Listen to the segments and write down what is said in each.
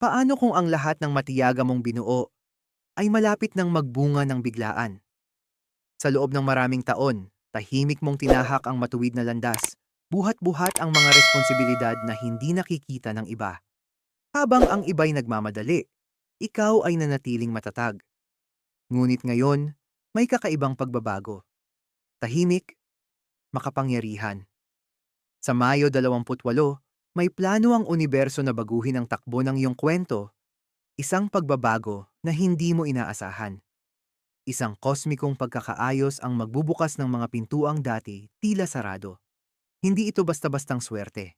Paano kung ang lahat ng matiyaga mong binuo ay malapit ng magbunga ng biglaan? Sa loob ng maraming taon, tahimik mong tinahak ang matuwid na landas, buhat-buhat ang mga responsibilidad na hindi nakikita ng iba. Habang ang iba'y nagmamadali, ikaw ay nanatiling matatag. Ngunit ngayon, may kakaibang pagbabago. Tahimik, makapangyarihan. Sa Mayo 28, may plano ang universo na baguhin ang takbo ng iyong kwento, isang pagbabago na hindi mo inaasahan. Isang kosmikong pagkakaayos ang magbubukas ng mga pintuang dati tila sarado. Hindi ito basta-bastang swerte.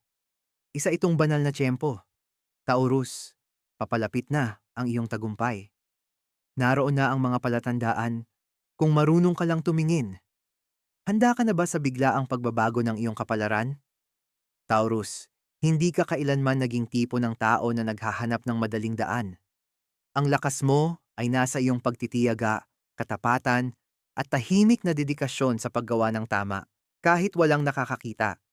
Isa itong banal na tiyempo. Taurus, papalapit na ang iyong tagumpay. Naroon na ang mga palatandaan kung marunong ka lang tumingin. Handa ka na ba sa biglaang pagbabago ng iyong kapalaran? Taurus, hindi ka kailanman naging tipo ng tao na naghahanap ng madaling daan. Ang lakas mo ay nasa iyong pagtitiyaga, katapatan, at tahimik na dedikasyon sa paggawa ng tama, kahit walang nakakakita.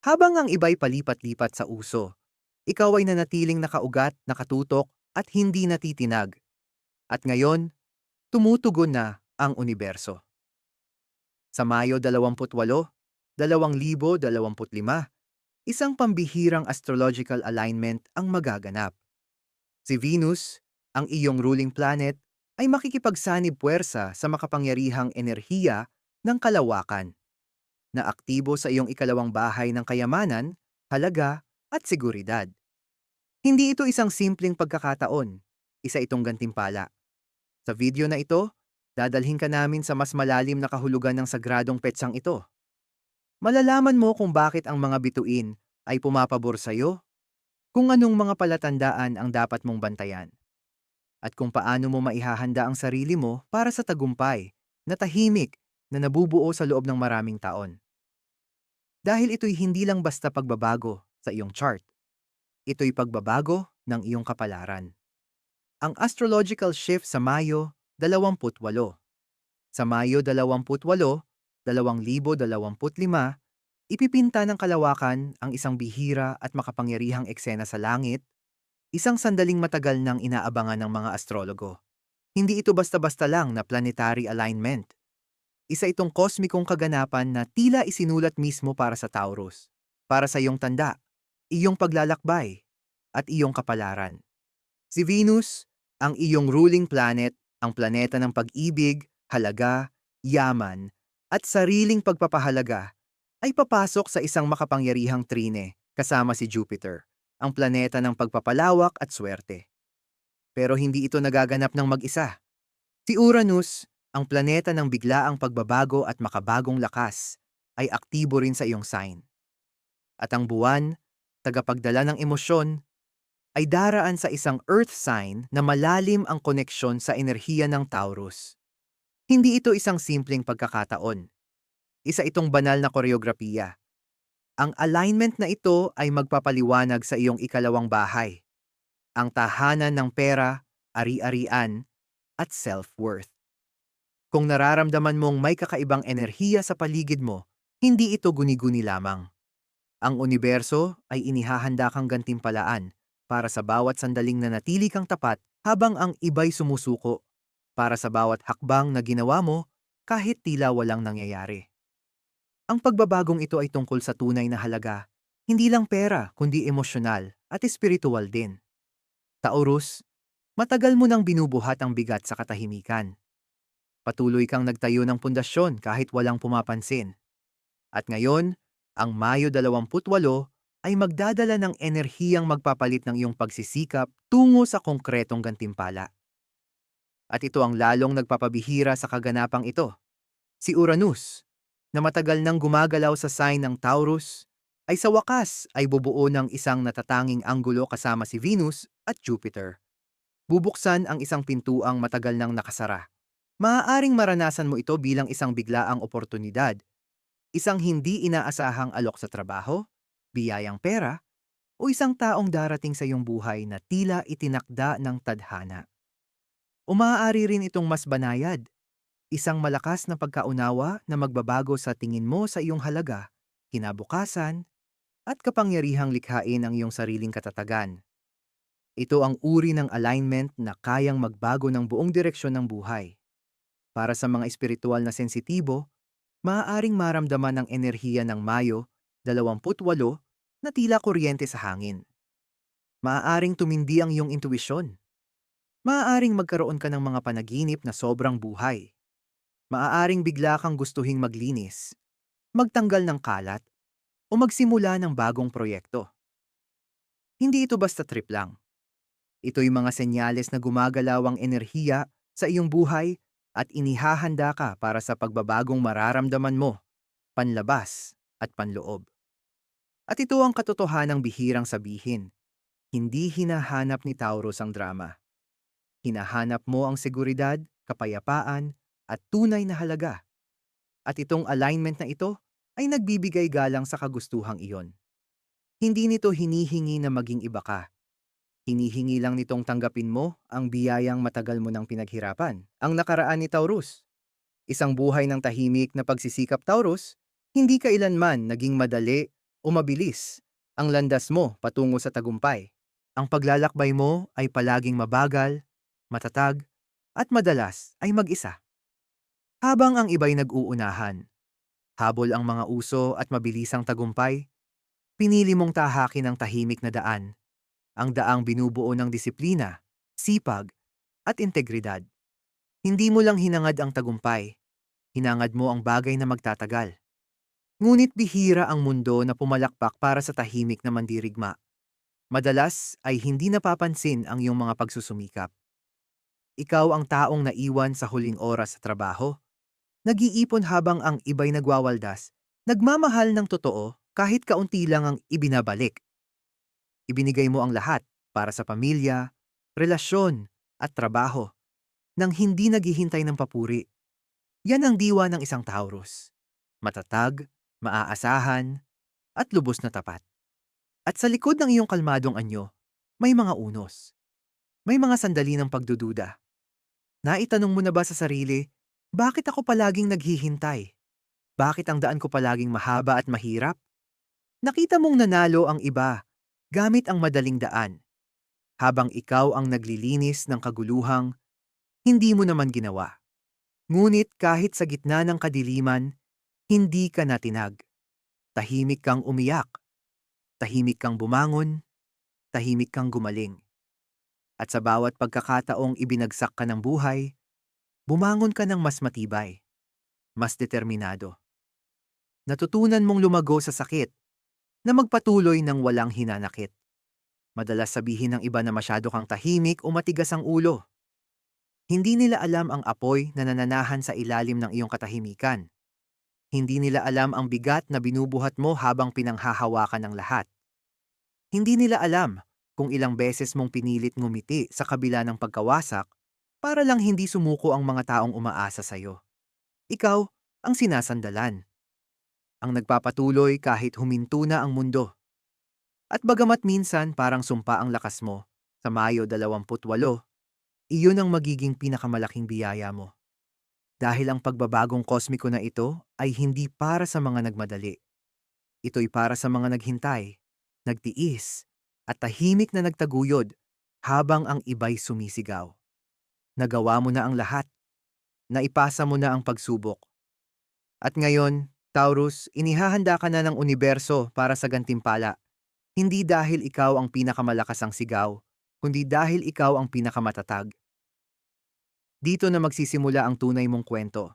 Habang ang iba'y palipat-lipat sa uso, ikaw ay nanatiling nakaugat, nakatutok, at hindi natitinag. At ngayon, tumutugon na ang universo. Sa Mayo 28, 2025, isang pambihirang astrological alignment ang magaganap. Si Venus, ang iyong ruling planet, ay makikipagsanib puwersa sa makapangyarihang enerhiya ng kalawakan na aktibo sa iyong ikalawang bahay ng kayamanan, halaga at seguridad. Hindi ito isang simpleng pagkakataon, isa itong gantimpala. Sa video na ito, dadalhin ka namin sa mas malalim na kahulugan ng sagradong petsang ito. Malalaman mo kung bakit ang mga bituin ay pumapabor sa iyo, kung anong mga palatandaan ang dapat mong bantayan, at kung paano mo maihahanda ang sarili mo para sa tagumpay na tahimik na nabubuo sa loob ng maraming taon. Dahil ito'y hindi lang basta pagbabago sa iyong chart. Ito'y pagbabago ng iyong kapalaran. Ang astrological shift sa Mayo 28. Sa Mayo 28, 2025, ipipinta ng kalawakan ang isang bihira at makapangyarihang eksena sa langit Isang sandaling matagal nang inaabangan ng mga astrologo. Hindi ito basta-basta lang na planetary alignment. Isa itong kosmikong kaganapan na tila isinulat mismo para sa Taurus, para sa iyong tanda, iyong paglalakbay, at iyong kapalaran. Si Venus, ang iyong ruling planet, ang planeta ng pag-ibig, halaga, yaman, at sariling pagpapahalaga, ay papasok sa isang makapangyarihang trine kasama si Jupiter ang planeta ng pagpapalawak at swerte. Pero hindi ito nagaganap ng mag-isa. Si Uranus, ang planeta ng biglaang pagbabago at makabagong lakas, ay aktibo rin sa iyong sign. At ang buwan, tagapagdala ng emosyon, ay daraan sa isang earth sign na malalim ang koneksyon sa enerhiya ng Taurus. Hindi ito isang simpleng pagkakataon. Isa itong banal na koreografiya ang alignment na ito ay magpapaliwanag sa iyong ikalawang bahay, ang tahanan ng pera, ari-arian, at self-worth. Kung nararamdaman mong may kakaibang enerhiya sa paligid mo, hindi ito guni-guni lamang. Ang universo ay inihahanda kang gantimpalaan para sa bawat sandaling na natili kang tapat habang ang iba'y sumusuko, para sa bawat hakbang na ginawa mo kahit tila walang nangyayari. Ang pagbabagong ito ay tungkol sa tunay na halaga, hindi lang pera kundi emosyonal at espiritual din. Taurus, matagal mo nang binubuhat ang bigat sa katahimikan. Patuloy kang nagtayo ng pundasyon kahit walang pumapansin. At ngayon, ang Mayo 28 ay magdadala ng enerhiyang magpapalit ng iyong pagsisikap tungo sa konkretong gantimpala. At ito ang lalong nagpapabihira sa kaganapang ito. Si Uranus, na matagal nang gumagalaw sa sign ng Taurus, ay sa wakas ay bubuo ng isang natatanging anggulo kasama si Venus at Jupiter. Bubuksan ang isang pintuang matagal nang nakasara. Maaaring maranasan mo ito bilang isang biglaang oportunidad, isang hindi inaasahang alok sa trabaho, biyayang pera, o isang taong darating sa iyong buhay na tila itinakda ng tadhana. O maaari rin itong mas banayad, Isang malakas na pagkaunawa na magbabago sa tingin mo sa iyong halaga, kinabukasan, at kapangyarihang likhain ang iyong sariling katatagan. Ito ang uri ng alignment na kayang magbago ng buong direksyon ng buhay. Para sa mga espiritual na sensitibo, maaaring maramdaman ang enerhiya ng Mayo 28 na tila kuryente sa hangin. Maaaring tumindi ang iyong intuisyon. Maaaring magkaroon ka ng mga panaginip na sobrang buhay. Maaaring bigla kang gustuhing maglinis, magtanggal ng kalat, o magsimula ng bagong proyekto. Hindi ito basta trip lang. Ito'y mga senyales na gumagalaw ang enerhiya sa iyong buhay at inihahanda ka para sa pagbabagong mararamdaman mo, panlabas at panloob. At ito ang katotohanang bihirang sabihin. Hindi hinahanap ni Taurus ang drama. Hinahanap mo ang seguridad, kapayapaan, at tunay na halaga. At itong alignment na ito ay nagbibigay galang sa kagustuhang iyon. Hindi nito hinihingi na maging iba ka. Hinihingi lang nitong tanggapin mo ang biyayang matagal mo nang pinaghirapan, ang nakaraan ni Taurus. Isang buhay ng tahimik na pagsisikap Taurus, hindi kailanman naging madali o mabilis ang landas mo patungo sa tagumpay. Ang paglalakbay mo ay palaging mabagal, matatag, at madalas ay mag-isa. Habang ang iba'y nag-uunahan, habol ang mga uso at mabilisang tagumpay, pinili mong tahakin ang tahimik na daan ang daang binubuo ng disiplina, sipag, at integridad. Hindi mo lang hinangad ang tagumpay, hinangad mo ang bagay na magtatagal. Ngunit bihira ang mundo na pumalakpak para sa tahimik na mandirigma. Madalas ay hindi napapansin ang iyong mga pagsusumikap. Ikaw ang taong naiwan sa huling oras sa trabaho. Nag-iipon habang ang iba'y nagwawaldas. Nagmamahal ng totoo kahit kaunti lang ang ibinabalik. Ibinigay mo ang lahat para sa pamilya, relasyon, at trabaho nang hindi naghihintay ng papuri. Yan ang diwa ng isang Taurus. Matatag, maaasahan, at lubos na tapat. At sa likod ng iyong kalmadong anyo, may mga unos. May mga sandali ng pagdududa. Naitanong mo na ba sa sarili, bakit ako palaging naghihintay? Bakit ang daan ko palaging mahaba at mahirap? Nakita mong nanalo ang iba gamit ang madaling daan. Habang ikaw ang naglilinis ng kaguluhang, hindi mo naman ginawa. Ngunit kahit sa gitna ng kadiliman, hindi ka natinag. Tahimik kang umiyak. Tahimik kang bumangon. Tahimik kang gumaling. At sa bawat pagkakataong ibinagsak ka ng buhay, bumangon ka ng mas matibay, mas determinado. Natutunan mong lumago sa sakit na magpatuloy ng walang hinanakit. Madalas sabihin ng iba na masyado kang tahimik o matigas ang ulo. Hindi nila alam ang apoy na nananahan sa ilalim ng iyong katahimikan. Hindi nila alam ang bigat na binubuhat mo habang pinanghahawakan ng lahat. Hindi nila alam kung ilang beses mong pinilit ngumiti sa kabila ng pagkawasak para lang hindi sumuko ang mga taong umaasa sa iyo. Ikaw ang sinasandalan ang nagpapatuloy kahit huminto na ang mundo. At bagamat minsan parang sumpa ang lakas mo, sa Mayo 28, iyon ang magiging pinakamalaking biyaya mo. Dahil ang pagbabagong kosmiko na ito ay hindi para sa mga nagmadali. Ito'y para sa mga naghintay, nagtiis, at tahimik na nagtaguyod habang ang iba'y sumisigaw. Nagawa mo na ang lahat. Naipasa mo na ang pagsubok. At ngayon, Taurus, inihahanda ka na ng universo para sa gantimpala. Hindi dahil ikaw ang pinakamalakas ang sigaw, kundi dahil ikaw ang pinakamatatag. Dito na magsisimula ang tunay mong kwento.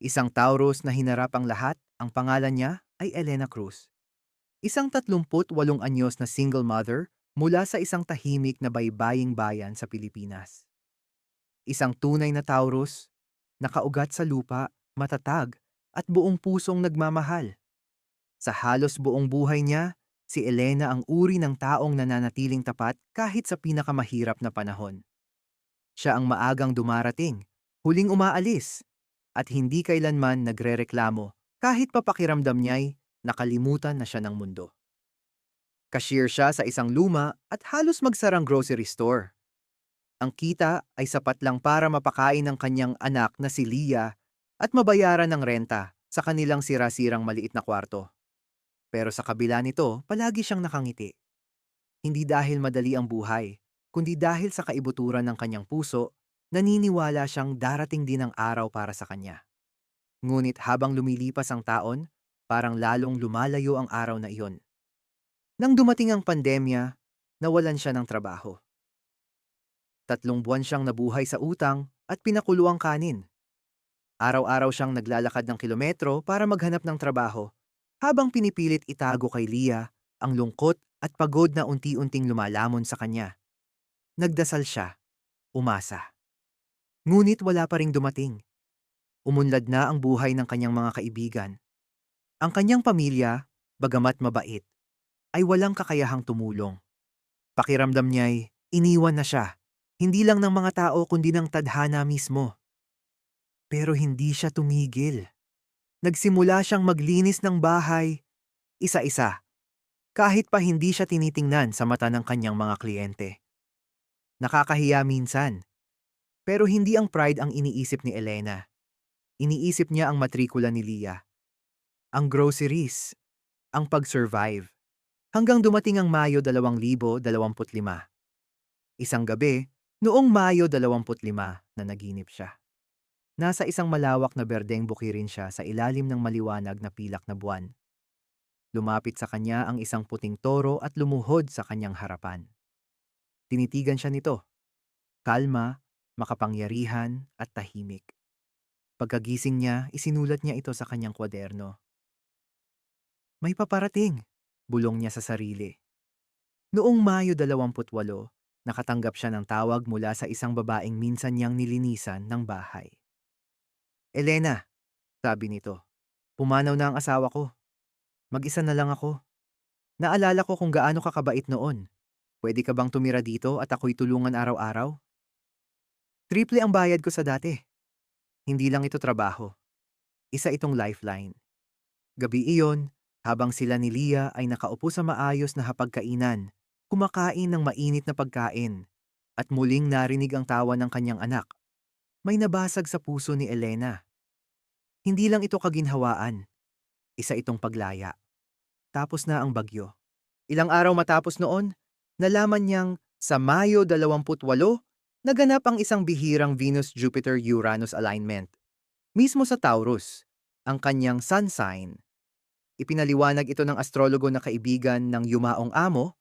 Isang Taurus na hinarap ang lahat, ang pangalan niya ay Elena Cruz. Isang 38 anyos na single mother mula sa isang tahimik na baybaying bayan sa Pilipinas. Isang tunay na Taurus, nakaugat sa lupa, matatag, at buong pusong nagmamahal. Sa halos buong buhay niya, si Elena ang uri ng taong nananatiling tapat kahit sa pinakamahirap na panahon. Siya ang maagang dumarating, huling umaalis, at hindi kailanman nagrereklamo kahit papakiramdam niya'y nakalimutan na siya ng mundo. Cashier siya sa isang luma at halos magsarang grocery store. Ang kita ay sapat lang para mapakain ng kanyang anak na si Leah at mabayaran ng renta sa kanilang sira-sirang maliit na kwarto. Pero sa kabila nito, palagi siyang nakangiti. Hindi dahil madali ang buhay, kundi dahil sa kaibuturan ng kanyang puso, naniniwala siyang darating din ang araw para sa kanya. Ngunit habang lumilipas ang taon, parang lalong lumalayo ang araw na iyon. Nang dumating ang pandemya, nawalan siya ng trabaho. Tatlong buwan siyang nabuhay sa utang at pinakuluang kanin. Araw-araw siyang naglalakad ng kilometro para maghanap ng trabaho, habang pinipilit itago kay Lia ang lungkot at pagod na unti-unting lumalamon sa kanya. Nagdasal siya, umasa. Ngunit wala pa ring dumating. Umunlad na ang buhay ng kanyang mga kaibigan. Ang kanyang pamilya, bagamat mabait, ay walang kakayahang tumulong. Pakiramdam niya'y iniwan na siya, hindi lang ng mga tao kundi ng tadhana mismo. Pero hindi siya tumigil. Nagsimula siyang maglinis ng bahay, isa-isa, kahit pa hindi siya tinitingnan sa mata ng kanyang mga kliyente. Nakakahiya minsan, pero hindi ang pride ang iniisip ni Elena. Iniisip niya ang matrikula ni Lia. Ang groceries, ang pag-survive. Hanggang dumating ang Mayo 2025. Isang gabi, noong Mayo 25 na naginip siya. Nasa isang malawak na berdeng bukirin siya sa ilalim ng maliwanag na pilak na buwan. Lumapit sa kanya ang isang puting toro at lumuhod sa kanyang harapan. Tinitigan siya nito. Kalma, makapangyarihan at tahimik. Pagkagising niya, isinulat niya ito sa kanyang kwaderno. May paparating, bulong niya sa sarili. Noong Mayo 28, nakatanggap siya ng tawag mula sa isang babaeng minsan niyang nilinisan ng bahay. Elena, sabi nito, pumanaw na ang asawa ko. Mag-isa na lang ako. Naalala ko kung gaano ka kabait noon. Pwede ka bang tumira dito at ako'y tulungan araw-araw? Triple ang bayad ko sa dati. Hindi lang ito trabaho. Isa itong lifeline. Gabi iyon, habang sila ni Lia ay nakaupo sa maayos na hapagkainan, kumakain ng mainit na pagkain, at muling narinig ang tawa ng kanyang anak. May nabasag sa puso ni Elena. Hindi lang ito kaginhawaan. Isa itong paglaya. Tapos na ang bagyo. Ilang araw matapos noon, nalaman niyang sa Mayo 28, naganap ang isang bihirang Venus-Jupiter-Uranus alignment. Mismo sa Taurus, ang kanyang sun sign. Ipinaliwanag ito ng astrologo na kaibigan ng yumaong amo.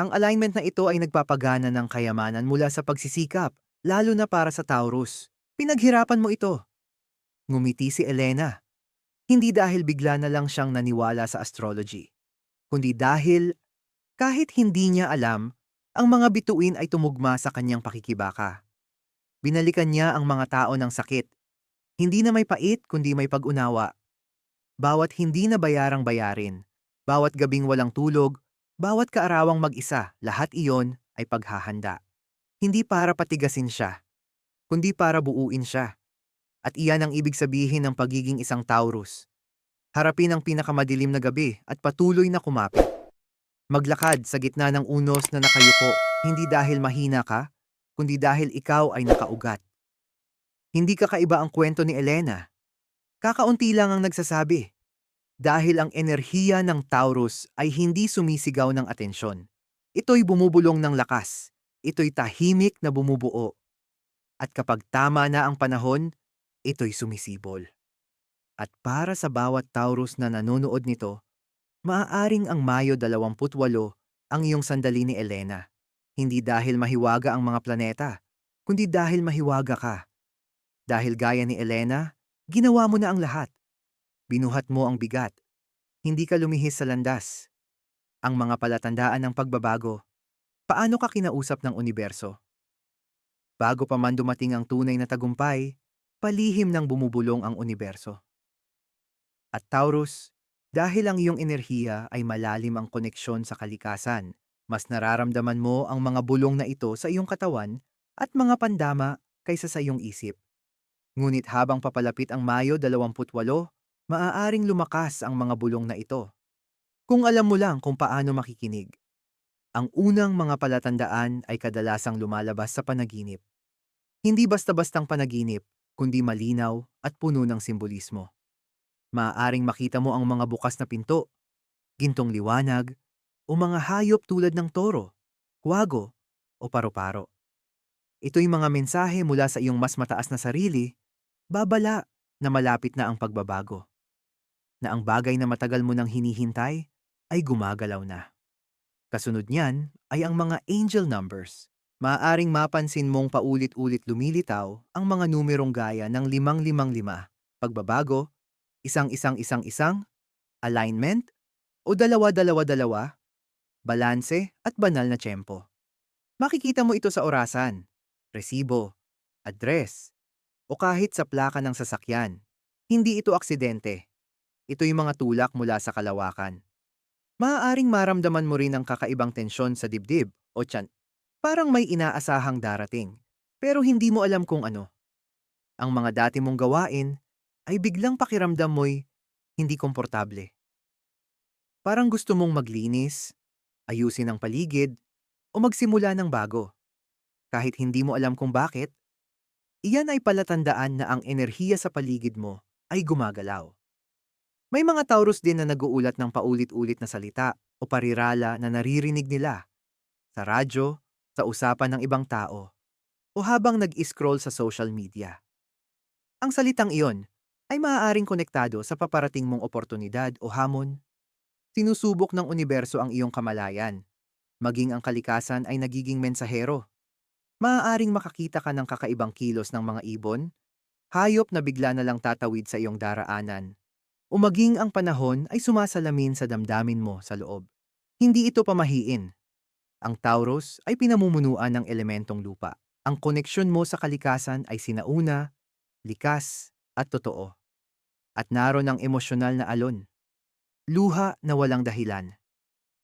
Ang alignment na ito ay nagpapagana ng kayamanan mula sa pagsisikap, lalo na para sa Taurus. Pinaghirapan mo ito. Ngumiti si Elena. Hindi dahil bigla na lang siyang naniwala sa astrology, kundi dahil kahit hindi niya alam, ang mga bituin ay tumugma sa kanyang pakikibaka. Binalikan niya ang mga tao ng sakit. Hindi na may pait kundi may pag-unawa. Bawat hindi na bayarang bayarin, bawat gabing walang tulog, bawat kaarawang mag-isa, lahat iyon ay paghahanda. Hindi para patigasin siya, kundi para buuin siya. At iyan ang ibig sabihin ng pagiging isang Taurus. Harapin ang pinakamadilim na gabi at patuloy na kumapit. Maglakad sa gitna ng unos na nakayuko, hindi dahil mahina ka, kundi dahil ikaw ay nakaugat. Hindi kakaiba ang kwento ni Elena. Kakaunti lang ang nagsasabi. Dahil ang enerhiya ng Taurus ay hindi sumisigaw ng atensyon. Ito'y bumubulong ng lakas. Ito'y tahimik na bumubuo. At kapag tama na ang panahon, ito'y sumisibol. At para sa bawat Taurus na nanonood nito, maaaring ang Mayo 28 ang iyong sandali ni Elena. Hindi dahil mahiwaga ang mga planeta, kundi dahil mahiwaga ka. Dahil gaya ni Elena, ginawa mo na ang lahat. Binuhat mo ang bigat. Hindi ka lumihis sa landas. Ang mga palatandaan ng pagbabago. Paano ka kinausap ng universo? Bago pa man dumating ang tunay na tagumpay, palihim ng bumubulong ang universo. At Taurus, dahil ang iyong enerhiya ay malalim ang koneksyon sa kalikasan, mas nararamdaman mo ang mga bulong na ito sa iyong katawan at mga pandama kaysa sa iyong isip. Ngunit habang papalapit ang Mayo 28, maaaring lumakas ang mga bulong na ito. Kung alam mo lang kung paano makikinig. Ang unang mga palatandaan ay kadalasang lumalabas sa panaginip. Hindi basta-bastang panaginip, kundi malinaw at puno ng simbolismo. Maaaring makita mo ang mga bukas na pinto, gintong liwanag, o mga hayop tulad ng toro, kwago, o paru-paro. Ito'y mga mensahe mula sa iyong mas mataas na sarili, babala na malapit na ang pagbabago. Na ang bagay na matagal mo nang hinihintay ay gumagalaw na. Kasunod niyan ay ang mga angel numbers. Maaaring mapansin mong paulit-ulit lumilitaw ang mga numerong gaya ng limang-limang-lima, pagbabago, isang-isang-isang-isang, alignment, o dalawa-dalawa-dalawa, balanse at banal na tiyempo. Makikita mo ito sa orasan, resibo, address, o kahit sa plaka ng sasakyan. Hindi ito aksidente. Ito'y mga tulak mula sa kalawakan. Maaaring maramdaman mo rin ang kakaibang tensyon sa dibdib o tiyan. Parang may inaasahang darating, pero hindi mo alam kung ano. Ang mga dati mong gawain ay biglang pakiramdam mo'y hindi komportable. Parang gusto mong maglinis, ayusin ang paligid, o magsimula ng bago. Kahit hindi mo alam kung bakit, iyan ay palatandaan na ang enerhiya sa paligid mo ay gumagalaw. May mga Taurus din na naguulat ng paulit-ulit na salita o parirala na naririnig nila sa radyo, sa usapan ng ibang tao, o habang nag-scroll sa social media. Ang salitang iyon ay maaaring konektado sa paparating mong oportunidad o hamon. Sinusubok ng universo ang iyong kamalayan. Maging ang kalikasan ay nagiging mensahero. Maaaring makakita ka ng kakaibang kilos ng mga ibon, hayop na bigla na lang tatawid sa iyong daraanan, o maging ang panahon ay sumasalamin sa damdamin mo sa loob. Hindi ito pamahiin. Ang Taurus ay pinamumunuan ng elementong lupa. Ang koneksyon mo sa kalikasan ay sinauna, likas, at totoo. At naroon ang emosyonal na alon. Luha na walang dahilan.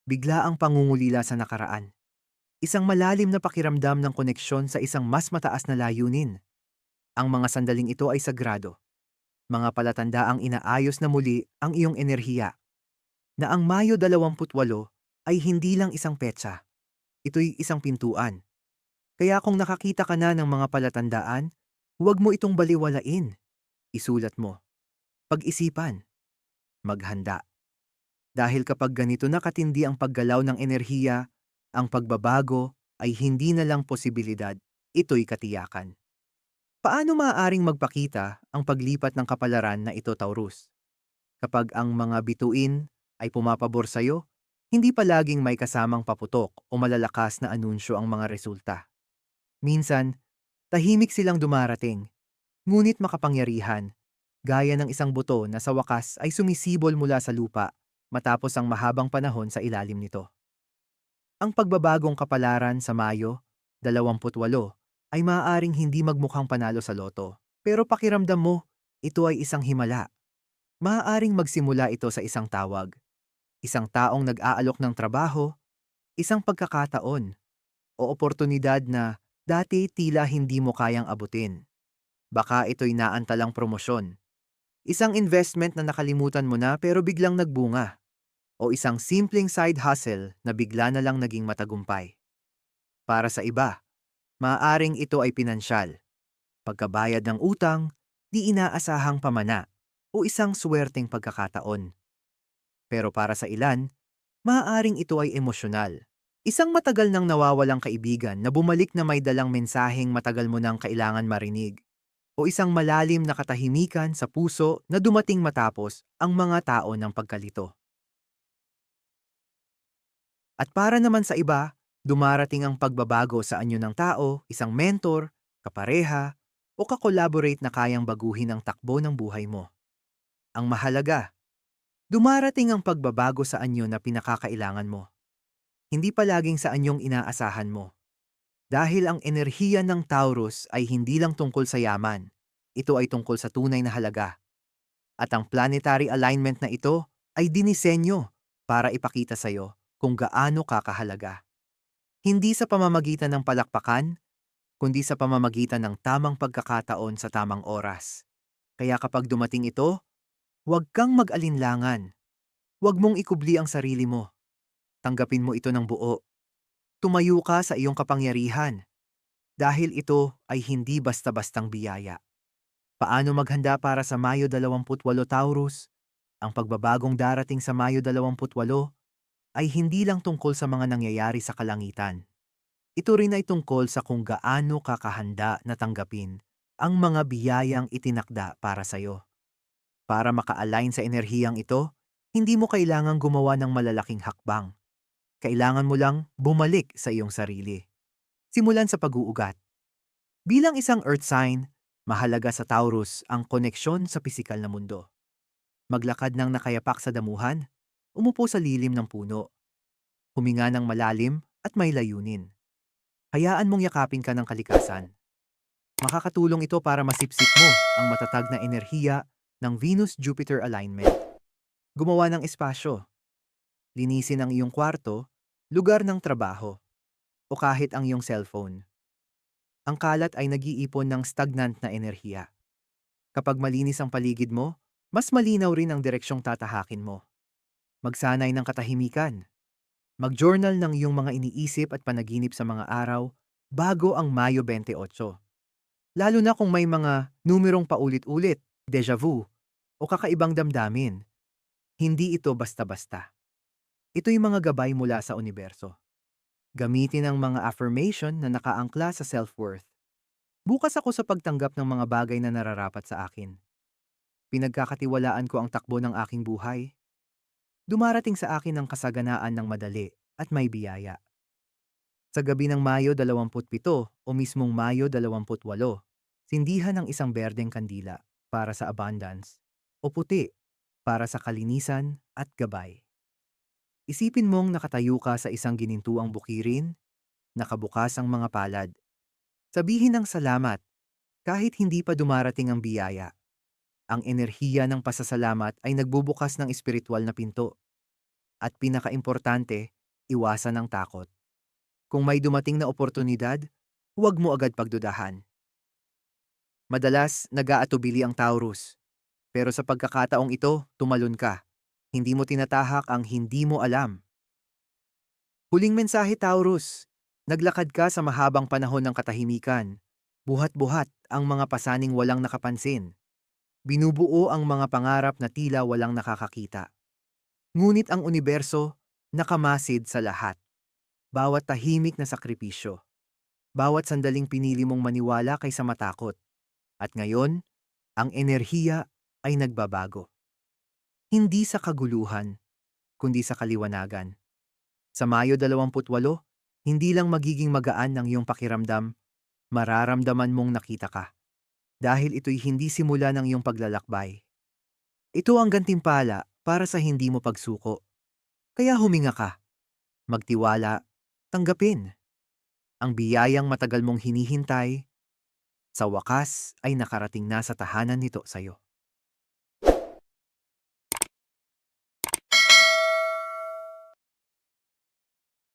Bigla ang pangungulila sa nakaraan. Isang malalim na pakiramdam ng koneksyon sa isang mas mataas na layunin. Ang mga sandaling ito ay sagrado. Mga palatandaang inaayos na muli ang iyong enerhiya. Na ang Mayo 28 ay hindi lang isang petsa ito'y isang pintuan. Kaya kung nakakita ka na ng mga palatandaan, huwag mo itong baliwalain. Isulat mo. Pag-isipan. Maghanda. Dahil kapag ganito na katindi ang paggalaw ng enerhiya, ang pagbabago ay hindi na lang posibilidad, ito'y katiyakan. Paano maaaring magpakita ang paglipat ng kapalaran na ito, Taurus? Kapag ang mga bituin ay pumapabor sa'yo, hindi palaging may kasamang paputok o malalakas na anunsyo ang mga resulta. Minsan, tahimik silang dumarating, ngunit makapangyarihan, gaya ng isang buto na sa wakas ay sumisibol mula sa lupa matapos ang mahabang panahon sa ilalim nito. Ang pagbabagong kapalaran sa Mayo, 28, ay maaaring hindi magmukhang panalo sa loto, pero pakiramdam mo, ito ay isang himala. Maaaring magsimula ito sa isang tawag, isang taong nag-aalok ng trabaho, isang pagkakataon, o oportunidad na dati tila hindi mo kayang abutin. Baka ito'y naantalang promosyon. Isang investment na nakalimutan mo na pero biglang nagbunga. O isang simpleng side hustle na bigla na lang naging matagumpay. Para sa iba, maaaring ito ay pinansyal. Pagkabayad ng utang, di inaasahang pamana, o isang swerteng pagkakataon. Pero para sa ilan, maaaring ito ay emosyonal. Isang matagal nang nawawalang kaibigan na bumalik na may dalang mensaheng matagal mo nang kailangan marinig. O isang malalim na katahimikan sa puso na dumating matapos ang mga tao ng pagkalito. At para naman sa iba, dumarating ang pagbabago sa anyo ng tao, isang mentor, kapareha, o kakolaborate na kayang baguhin ang takbo ng buhay mo. Ang mahalaga, Dumarating ang pagbabago sa anyo na pinakakailangan mo. Hindi palaging sa anyong inaasahan mo. Dahil ang enerhiya ng Taurus ay hindi lang tungkol sa yaman, ito ay tungkol sa tunay na halaga. At ang planetary alignment na ito ay dinisenyo para ipakita sa iyo kung gaano kakahalaga. Hindi sa pamamagitan ng palakpakan, kundi sa pamamagitan ng tamang pagkakataon sa tamang oras. Kaya kapag dumating ito, Huwag kang mag-alinlangan. Huwag mong ikubli ang sarili mo. Tanggapin mo ito ng buo. Tumayo ka sa iyong kapangyarihan. Dahil ito ay hindi basta-bastang biyaya. Paano maghanda para sa Mayo 28 Taurus? Ang pagbabagong darating sa Mayo 28 ay hindi lang tungkol sa mga nangyayari sa kalangitan. ito rin ay tungkol sa kung gaano kakahanda na tanggapin ang mga biyayang itinakda para sa'yo. Para maka-align sa enerhiyang ito, hindi mo kailangang gumawa ng malalaking hakbang. Kailangan mo lang bumalik sa iyong sarili. Simulan sa pag-uugat. Bilang isang earth sign, mahalaga sa Taurus ang koneksyon sa pisikal na mundo. Maglakad ng nakayapak sa damuhan, umupo sa lilim ng puno, huminga ng malalim at may layunin. Hayaan mong yakapin ka ng kalikasan. Makakatulong ito para masipsip mo ang matatag na enerhiya ng Venus-Jupiter alignment. Gumawa ng espasyo. Linisin ang iyong kwarto, lugar ng trabaho, o kahit ang iyong cellphone. Ang kalat ay nag-iipon ng stagnant na enerhiya. Kapag malinis ang paligid mo, mas malinaw rin ang direksyong tatahakin mo. Magsanay ng katahimikan. Mag-journal ng iyong mga iniisip at panaginip sa mga araw bago ang Mayo 28. Lalo na kung may mga numerong paulit-ulit, deja vu, o kakaibang damdamin. Hindi ito basta-basta. Ito'y mga gabay mula sa universo. Gamitin ang mga affirmation na nakaangkla sa self-worth. Bukas ako sa pagtanggap ng mga bagay na nararapat sa akin. Pinagkakatiwalaan ko ang takbo ng aking buhay. Dumarating sa akin ang kasaganaan ng madali at may biyaya. Sa gabi ng Mayo 27 o mismong Mayo 28, sindihan ng isang berdeng kandila para sa abundance o puti para sa kalinisan at gabay. Isipin mong nakatayo ka sa isang ginintuang bukirin, nakabukas ang mga palad. Sabihin ng salamat kahit hindi pa dumarating ang biyaya. Ang enerhiya ng pasasalamat ay nagbubukas ng espiritual na pinto. At pinakaimportante, iwasan ang takot. Kung may dumating na oportunidad, huwag mo agad pagdudahan. Madalas, nag-aatubili ang Taurus. Pero sa pagkakataong ito, tumalon ka. Hindi mo tinatahak ang hindi mo alam. Huling mensahe Taurus, naglakad ka sa mahabang panahon ng katahimikan. Buhat-buhat ang mga pasaning walang nakapansin. Binubuo ang mga pangarap na tila walang nakakakita. Ngunit ang universo nakamasid sa lahat. Bawat tahimik na sakripisyo. Bawat sandaling pinili mong maniwala kaysa matakot. At ngayon, ang enerhiya ay nagbabago. Hindi sa kaguluhan, kundi sa kaliwanagan. Sa Mayo 28, hindi lang magiging magaan ng iyong pakiramdam, mararamdaman mong nakita ka. Dahil ito'y hindi simula ng iyong paglalakbay. Ito ang gantimpala para sa hindi mo pagsuko. Kaya huminga ka. Magtiwala, tanggapin. Ang biyayang matagal mong hinihintay, sa wakas ay nakarating na sa tahanan nito sa iyo.